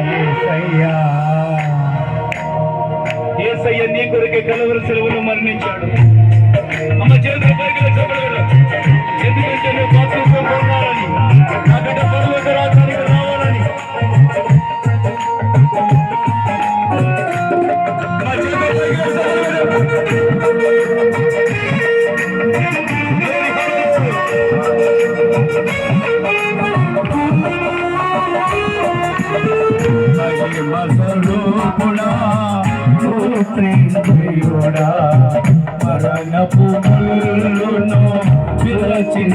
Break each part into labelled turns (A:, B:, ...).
A: ఏసయ్యా. ఏసయ్య నీ కొరకే కలవర సెలవును మరణించాడు? స్వరూపుడా ప్రియుడా మరణపు ముళ్ళును పిలచిన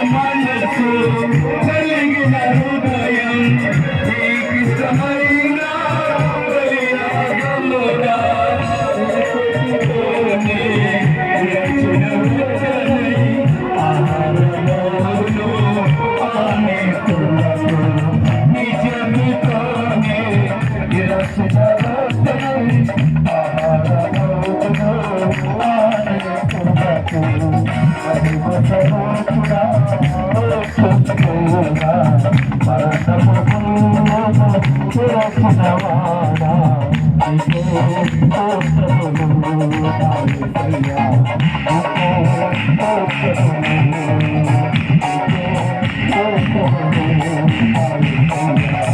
A: Amanda. Don't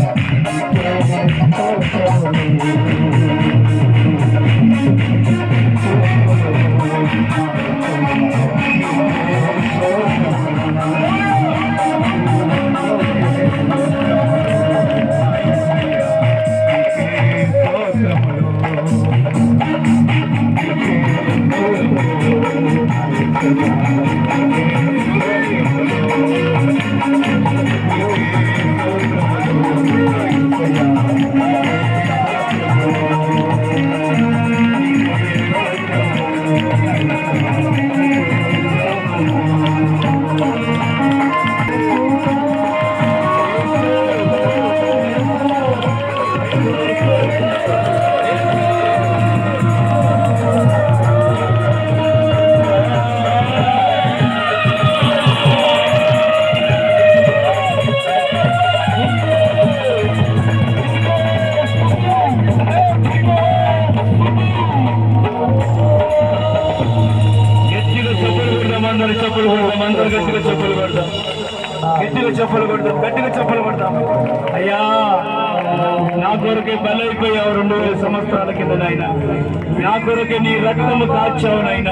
A: గట్టిగా చెప్పులు కొడతాం గట్టిగా చెప్పులు కొడదాం అయ్యా నా కొరకే బలైపోయావు రెండు వేల సంవత్సరాల కింద నాయన నా కొరకే నీ రక్తము కాచావు నాయన